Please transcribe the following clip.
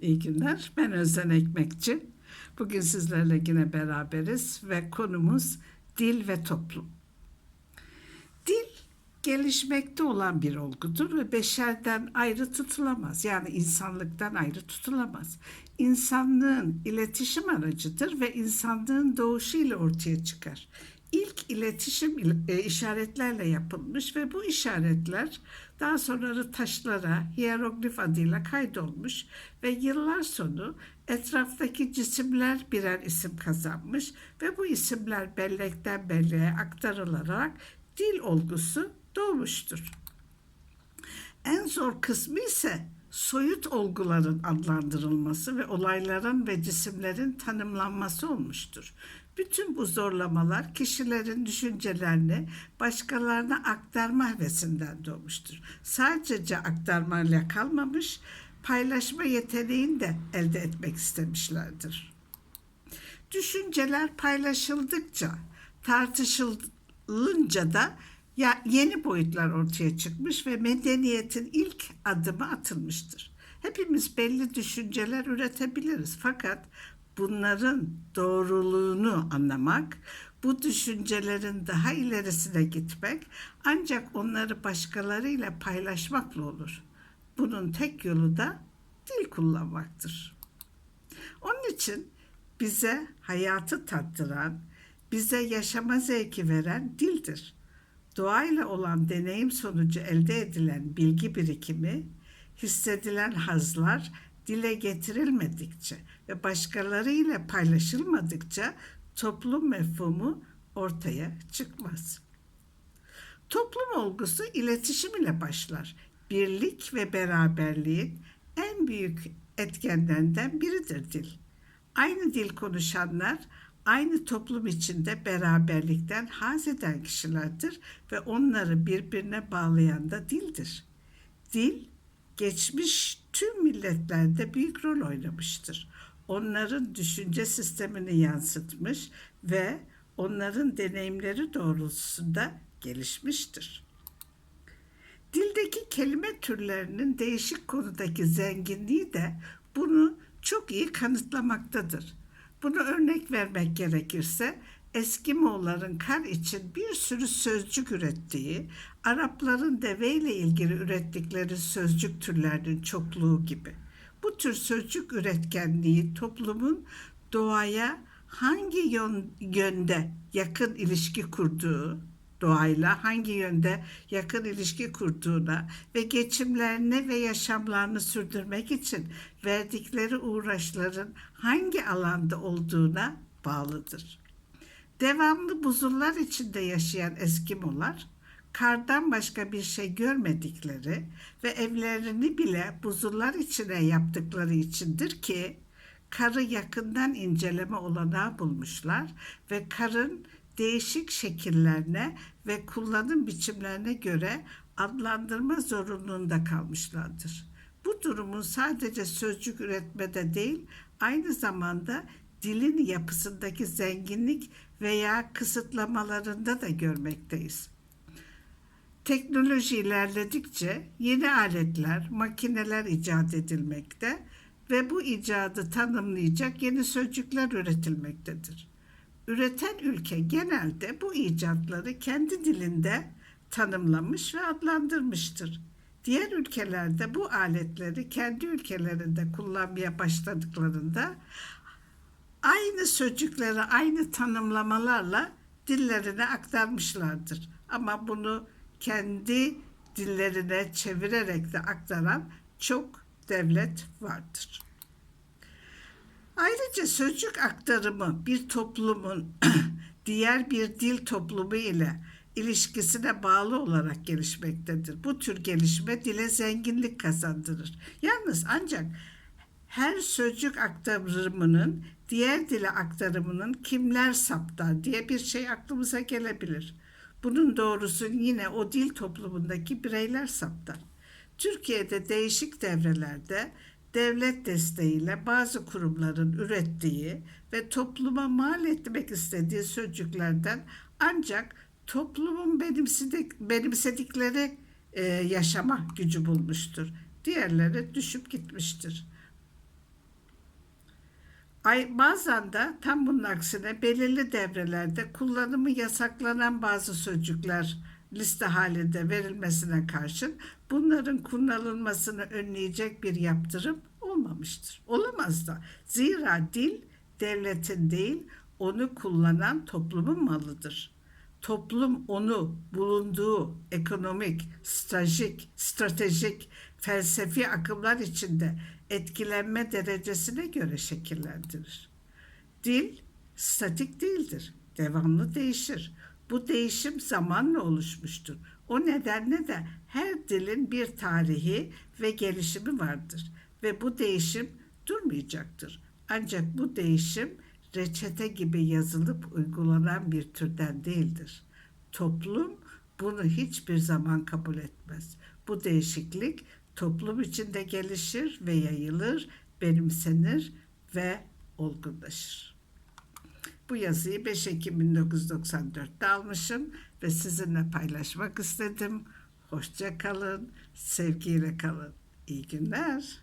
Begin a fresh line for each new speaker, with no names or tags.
İyi günler. Ben Özden Ekmekçi. Bugün sizlerle yine beraberiz ve konumuz dil ve toplum. Dil gelişmekte olan bir olgudur ve beşerden ayrı tutulamaz. Yani insanlıktan ayrı tutulamaz. İnsanlığın iletişim aracıdır ve insanlığın doğuşuyla ortaya çıkar. İlk iletişim il- e, işaretlerle yapılmış ve bu işaretler daha sonra taşlara hieroglif adıyla kaydolmuş ve yıllar sonu etraftaki cisimler birer isim kazanmış ve bu isimler bellekten belleğe aktarılarak dil olgusu doğmuştur. En zor kısmı ise soyut olguların adlandırılması ve olayların ve cisimlerin tanımlanması olmuştur. Bütün bu zorlamalar kişilerin düşüncelerini başkalarına aktarma hevesinden doğmuştur. Sadece aktarmayla kalmamış, paylaşma yeteneğini de elde etmek istemişlerdir. Düşünceler paylaşıldıkça, tartışılınca da ya yeni boyutlar ortaya çıkmış ve medeniyetin ilk adımı atılmıştır. Hepimiz belli düşünceler üretebiliriz fakat bunların doğruluğunu anlamak, bu düşüncelerin daha ilerisine gitmek ancak onları başkalarıyla paylaşmakla olur. Bunun tek yolu da dil kullanmaktır. Onun için bize hayatı tattıran, bize yaşama zevki veren dildir. Doğayla olan deneyim sonucu elde edilen bilgi birikimi, hissedilen hazlar dile getirilmedikçe ve başkalarıyla paylaşılmadıkça toplum mefhumu ortaya çıkmaz. Toplum olgusu iletişim ile başlar. Birlik ve beraberliğin en büyük etkenlerinden biridir dil. Aynı dil konuşanlar aynı toplum içinde beraberlikten haz eden kişilerdir ve onları birbirine bağlayan da dildir. Dil geçmiş tüm milletlerde büyük rol oynamıştır. Onların düşünce sistemini yansıtmış ve onların deneyimleri doğrultusunda gelişmiştir. Dildeki kelime türlerinin değişik konudaki zenginliği de bunu çok iyi kanıtlamaktadır. Bunu örnek vermek gerekirse Eskimoğulların kar için bir sürü sözcük ürettiği, Arapların deveyle ilgili ürettikleri sözcük türlerinin çokluğu gibi. Bu tür sözcük üretkenliği toplumun doğaya hangi yön- yönde yakın ilişki kurduğu, doğayla hangi yönde yakın ilişki kurduğuna ve geçimlerini ve yaşamlarını sürdürmek için verdikleri uğraşların hangi alanda olduğuna bağlıdır. Devamlı buzullar içinde yaşayan Eskimolar kardan başka bir şey görmedikleri ve evlerini bile buzullar içine yaptıkları içindir ki karı yakından inceleme olanağı bulmuşlar ve karın değişik şekillerine ve kullanım biçimlerine göre adlandırma zorunluluğunda kalmışlardır. Bu durumun sadece sözcük üretmede değil, aynı zamanda dilin yapısındaki zenginlik veya kısıtlamalarında da görmekteyiz. Teknoloji ilerledikçe yeni aletler, makineler icat edilmekte ve bu icadı tanımlayacak yeni sözcükler üretilmektedir. Üreten ülke genelde bu icatları kendi dilinde tanımlamış ve adlandırmıştır. Diğer ülkelerde bu aletleri kendi ülkelerinde kullanmaya başladıklarında aynı sözcükleri aynı tanımlamalarla dillerine aktarmışlardır. Ama bunu kendi dillerine çevirerek de aktaran çok devlet vardır. Ayrıca sözcük aktarımı bir toplumun diğer bir dil toplumu ile ilişkisine bağlı olarak gelişmektedir. Bu tür gelişme dile zenginlik kazandırır. Yalnız ancak her sözcük aktarımının diğer dile aktarımının kimler saptar diye bir şey aklımıza gelebilir. Bunun doğrusu yine o dil toplumundaki bireyler saptar. Türkiye'de değişik devrelerde devlet desteğiyle bazı kurumların ürettiği ve topluma mal etmek istediği sözcüklerden ancak toplumun benimsedik, benimsedikleri e, yaşama gücü bulmuştur. Diğerleri düşüp gitmiştir. Ay, bazen de tam bunun aksine belirli devrelerde kullanımı yasaklanan bazı sözcükler liste halinde verilmesine karşın bunların kullanılmasını önleyecek bir yaptırım olmamıştır. Olamaz da. Zira dil devletin değil, onu kullanan toplumun malıdır. Toplum onu bulunduğu ekonomik, stratejik, stratejik, felsefi akımlar içinde etkilenme derecesine göre şekillendirir. Dil statik değildir. Devamlı değişir. Bu değişim zamanla oluşmuştur. O nedenle de her dilin bir tarihi ve gelişimi vardır ve bu değişim durmayacaktır. Ancak bu değişim reçete gibi yazılıp uygulanan bir türden değildir. Toplum bunu hiçbir zaman kabul etmez. Bu değişiklik toplum içinde gelişir ve yayılır, benimsenir ve olgunlaşır. Bu yazıyı 5 Ekim 1994'te almışım ve sizinle paylaşmak istedim. Hoşça kalın, sevgiyle kalın. İyi günler.